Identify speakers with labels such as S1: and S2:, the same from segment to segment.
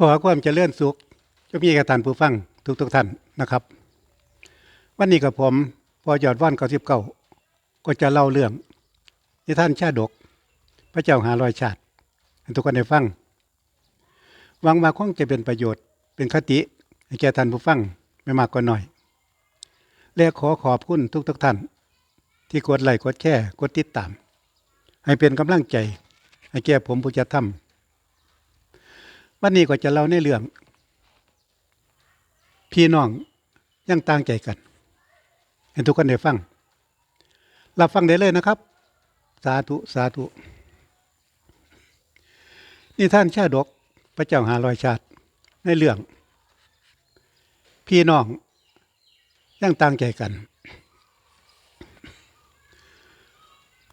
S1: ขอความเจริญสุขจะมีกับท่านผู้ฟังทุกทุกๆท่านนะครับ วันนี้กับผมพอยอดว่านเก้าสิบเก้าก็จะเล่าเรื่องนิท่านชาดก พระเจ้าหาลอยชาติให้ทุกคนได้ฟังหวังว่าคงจะเป็นประโยชน์เป็นคติให้แก่ท่านผู้ฟังไม่มากก็น้อย และขอขอบคุณทุกทุกๆท่าน ที่กดไลค์กดแชร์กดติดตาม ให้เป็นกำลังใจ ให้แก่ผมผู้จะทำ วันนี้ก็จะเล่าในเรื่อง พี่น้องยังต่างใจกัน เห็นทุกคนได้ฟังรับฟังได้เลยนะครับ สาธุสาธุนี่ท่านชาดกพระเจ้าหาลอยชาติในเรื่อง พี่น้องยังต่างใจกัน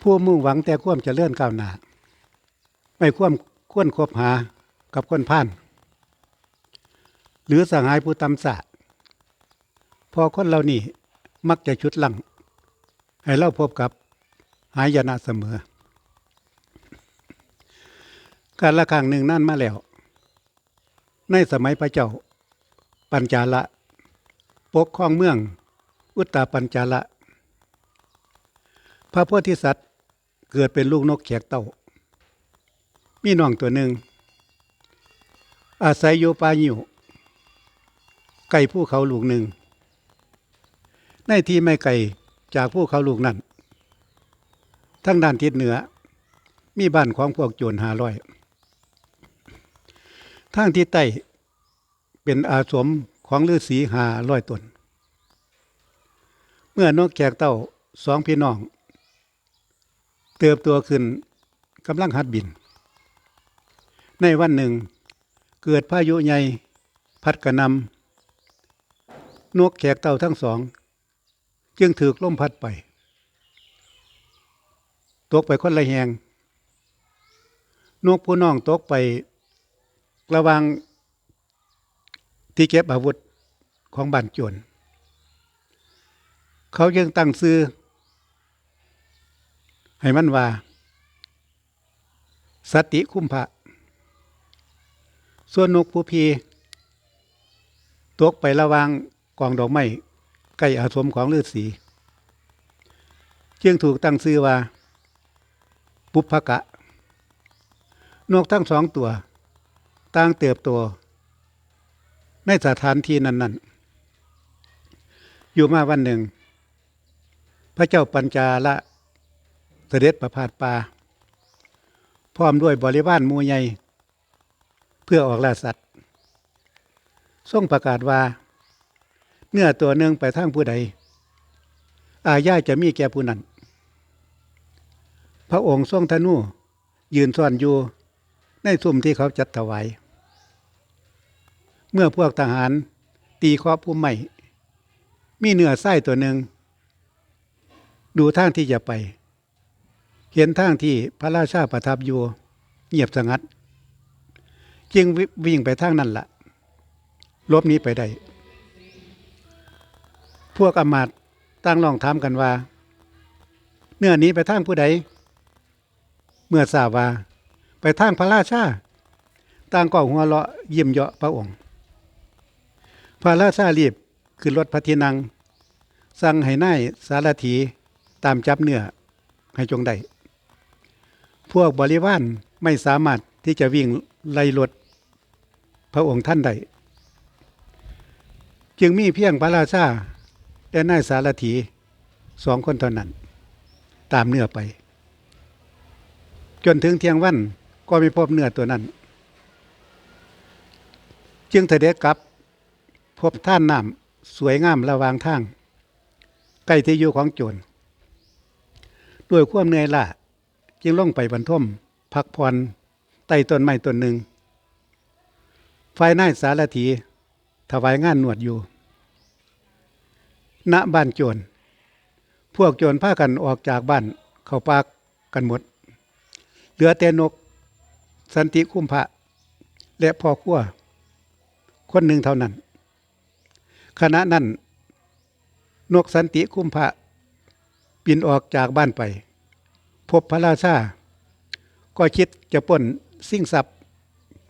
S1: ผู้มุ่งหวังแต่ความเจะเลื่อนก้าวหน้าไม่ควรควรคบหา กับคนพ่าน หรือสหายผู้ตำสะพอคนเรานี่มักจะชุดหลัง ให้เราพบกับหายนะเสมอ การละครั้งหนึ่งนั่นมาแล้ว ในสมัยพระเจ้า ปัญจาละ ปกครองเมือง อุตตาปัญจาละ พระโพธิสัตว์เกิดเป็นลูกนกแขกเต่า มีน้องตัวหนึ่ง อาศัยอยู่ป่าหิวไก่ภูเขาลูกหนึ่ง ในที่ไม่ไกลจากภูเขาลูกนั้นทั้งด้านทิศเหนือ มีบ้านของพวกโจรหาร้อยทางทิศใต้เป็นอาสมของฤาษีหาร้อยตน เมื่อนกแขกเต้าสองพี่น้อง เติบตัวขึ้นกำลังหัดบิน ในวันหนึ่ง เกิดพายุใหญ่พัดกระนำนกแขกเต่าทั้งสอง จึงถือล่มพัดไป ตกไปคนละแหงนกผู้น้องตกไประวังที่เก็บอาวุธของบ้านโจรเขายังตั้งซื้อ ให้มันว่า สติคุ้มพระ ส่วนนกผู้พีตกไประวางกองดอกไม้ใกล้อาสมของฤาษีจึงถูกตั้งชื่อว่า ปุพพกะ นกทั้งสองตัวต่างเติบโตในสถานที่นั้น ๆ อยู่มาวันหนึ่ง พระเจ้าปัญจาละเสด็จประพาสป่าพร้อมด้วยบริวารมูใหญ่ พื่อออกล่าสัตว์ทรงประกาศว่า เนื้อตัวหนึ่งไปทางผู้ใด อาญาจะมีแก่ผู้นั้น พระองค์ทรงธนูยืนซ่อนอยู่ในสุ่มที่เขาจัดถวาย เมื่อพวกทหารตีเคราะผู้ใหม่มีเนื้อไส้ตัวหนึ่ง ดูทางที่จะไป เห็นทางที่พระราชาประทับอยู่เงียบสงัด จึงวิ่งไปทางนั้นละ่ะลบนี้ไปได้ พวกอมาตตั้งลองถามกันว่า เนื้อนี้ไปทางผู้ใด เมื่อทราบว่า ไปทางพระราชาต่างก็หัวเราะยิ้มเยาะพระองค์ พระราชารีบขึ้นรถพระที่นังสั่งให้นายสารถีตามจับเนื้อให้จงได้ พวกบริวารไม่สามารถที่จะวิ่งไล่รถ พระองค์ท่านใดจึงมีเพียงพระราชาและนายสารถีสองคนเท่านั้น ตามเนื้อไป จนถึงเที่ยงวันก็ไม่พบเนื้อตัวนั้น จึงเสด็จกลับ พบท่านน้ำสวยงามระวางทางใกล้ที่อยู่ของโจรด้วยความเหนื่อยล้าจึงลงไปบรรทมพักผ่อนใต้ต้นไม้ต้นหนึ่ง ฝ่ายนายสารถีถวายงานนวดอยู่ ณบ้านโจร พวกโจรพากันออกจากบ้านเข้าปากกันหมด เหลือแต่นก สันติคุ้มพระ และพ่อขั้วคนหนึ่งเท่านั้น ขณะนั้น นกสันติคุ้มพระบินออกจากบ้านไป พบพระราชา ก็คิดจะปล้นสิ่งทรัพย์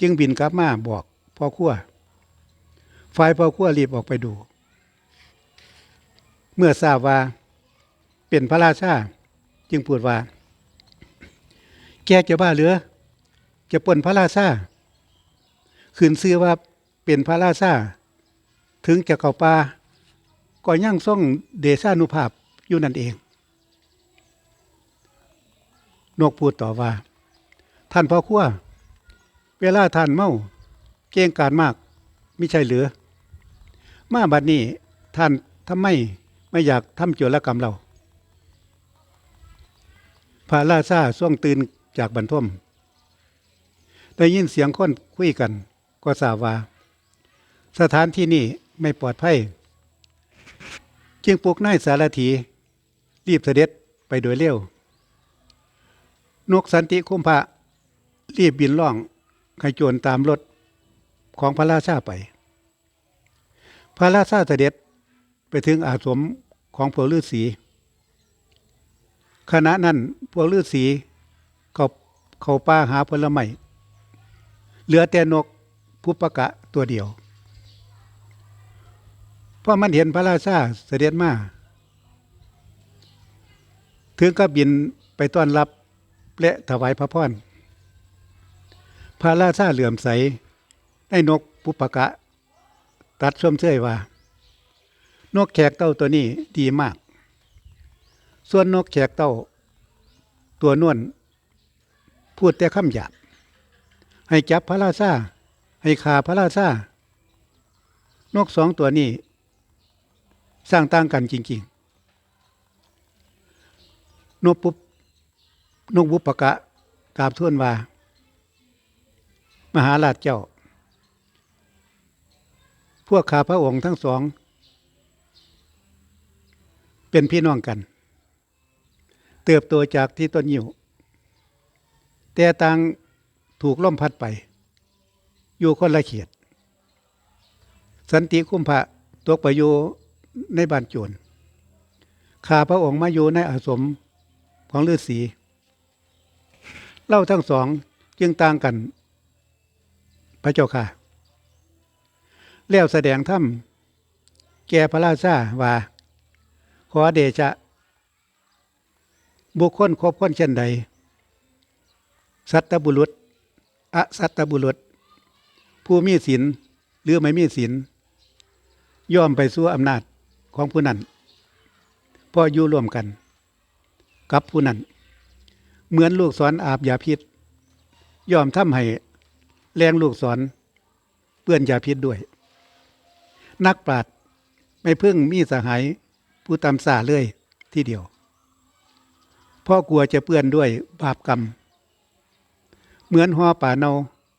S1: จึงบินกลับมาบอก อพ่อครัวฝ่ายพอครัวรีบออกไปดู เมื่อทราบว่าเป็นพระราชาจึงพูดว่า แกจะบ้าเหรือ จะปนพระราชาขืนซื้อว่าเป็นพระราชาถึงจะเข้าป่าก็ยั่งส่งเดชานุภาพอยู่นั่นเอง นกพูดต่อว่า ท่านพ่อครัวเวลาท่านเมา เก่งการมากไม่ใช่เหรือ มาบัดนี้ท่านทำไมไม่อยากทำโจรกรรมเรา พระราชาส่วงตื่นจากบรรทมได้ยินเสียงคนคุยกัน ก็ทราบว่า สถานที่นี้ไม่ปลอดภัยจึงปลุกนายสารถีรีบเสด็จไปโดยเร็ว นกสันติคุมพระรีบบินล่องให้โจรตามรถ ของพระราชาไป พระราชาเสด็จไปถึงอาสมของพวกฤาษีขณะนั้นพวกฤาษีเขาเขาป่าหาผลไม้เหลือแต่นกพุปกะตัวเดียวเพราะมันเห็นพระราชาเสด็จมาถึงก็บินไปต้อนรับและถวายพระพร พระราชาเหลื่อมใส ได้นกปุปกะ ตัดชมเชยว่า นกแขกเต้าตัวนี้ดีมาก ส่วนนกแขกเต้า ตัวนวลพูดแต่คำหยาบ ให้จับพระราชาให้ขาพระราชานกสองตัวนี้ สร้างต่างกันจริง ๆ นกปุบนกบุปกะกราบทูลว่า มหาราชเจ้า วกข้าพระองค์ทั้งสอง เป็นพี่น้องกัน เติบโตจากที่ต้นยิวแต่ต่างถูกล่มพัดไป อยู่คนละเขียด สันติคุ้มพระตกไปอยู่ในบ้านโจรข้าพระองค์มาอยู่ในอาสมของฤาษีเล่าทั้งสองจึงต่างกัน พระเจ้าค่ะ แล้วแสดงถ้ำแก่พระราชาว่าขอเดชะ บุคคลครบคนเช่นใด สัตบุรุษ อสัตบุรุษ ผู้มีศีลหรือไม่มีศีลย่อมไปสู่อำนาจของผู้นั้นพออยู่ร่วมกัน กับผู้นั้น เหมือนลูกศรอาบยาพิษย่อมทำให้แรงลูกศรเปื้อนยาพิษด้วย นักปราชญ์ไม่พึ่งมีสหายผู้ตำสาเลยที่เดียวเพ่อกลัวจะเปื้อนด้วยบาปกรรม เหมือนห่อป่าเนา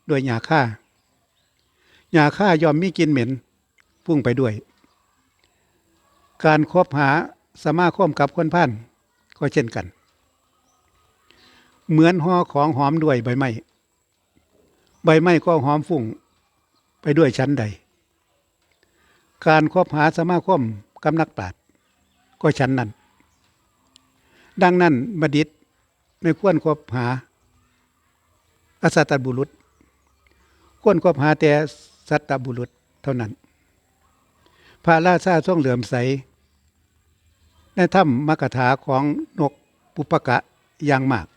S1: ด้วยหญ้าค่าหญ้าค่ายอมมีกินเหม็นพุ่งไปด้วย การคบหาสมาคมกับคนพันก็เช่นกัน เหมือนห่อของหอมด้วยใบไม้ใบไม้ก็หอมฟุ้งไปด้วยชั้นใด การคบหาสมาคมกับนักปราชญ์ก็ชั้นนั้น ดังนั้นบัณฑิตไม่ควรคบหาอสัตตบุรุษ ควรคบหาแต่สัตตบุรุษเท่านั้น พระราชาทรงเหลื่อมใส ในถ้ำมกถาของนกปุปกะอย่างมาก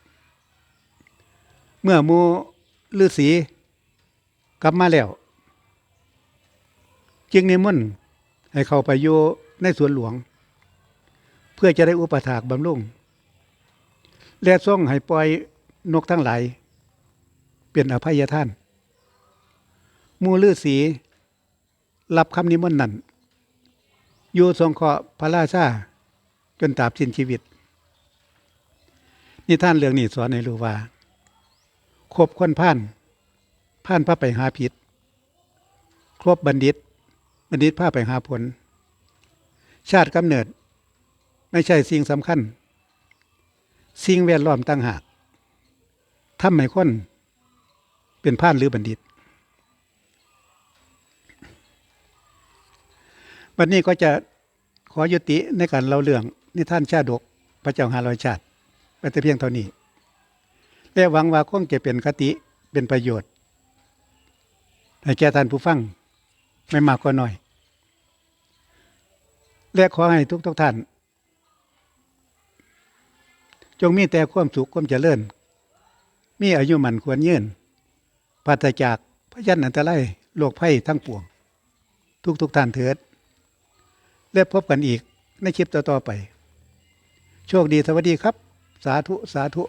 S1: เมื่อมูฤาษีกลับมาแล้ว จึงนิมนต์ให้เขาไปอยู่ในสวนหลวง เพื่อจะได้อุปถากบำรุงและทรงให้ปล่อยนกทั้งหลายเป็นอภัยท่าน มูฤาษีรับคำนิมนต์นั้นอยู่ทรงเคาะพระราชาจนตราบสิ้นชีวิต นิท่านเรื่องนี้สอนให้รู้ว่าครบคนพ่านพ่านพาไปหาผิด ครบบัณฑิต บัณฑิตพาไปหาผล ชาติกำเนิด ไม่ใช่สิ่งสำคัญ สิ่งแวดล้อมต่างหากทำให้คนเป็นพ่านหรือบัณฑิต วันนี้ก็จะขอยุติในการเล่าเรื่องนิท่านชาดก พระเจ้าหาลอยชาติไปแต่เพียงเท่านี้และหวังว่าคงจะเป็นคติเป็นประโยชน์ให้แก่ท่านผู้ฟัง ไม่มากก็น้อยและขอให้ทุกทุกท่าน จงมีแต่ความสุขความเจริญ มีอายุมันควรยืนปราศจากพยันอันตรายโรคภัยทั้งปวง ทุกทุกท่านเถิด และพบกันอีกในคลิปต่อๆไป โชคดีสวัสดีครับ สาธุ สาธุ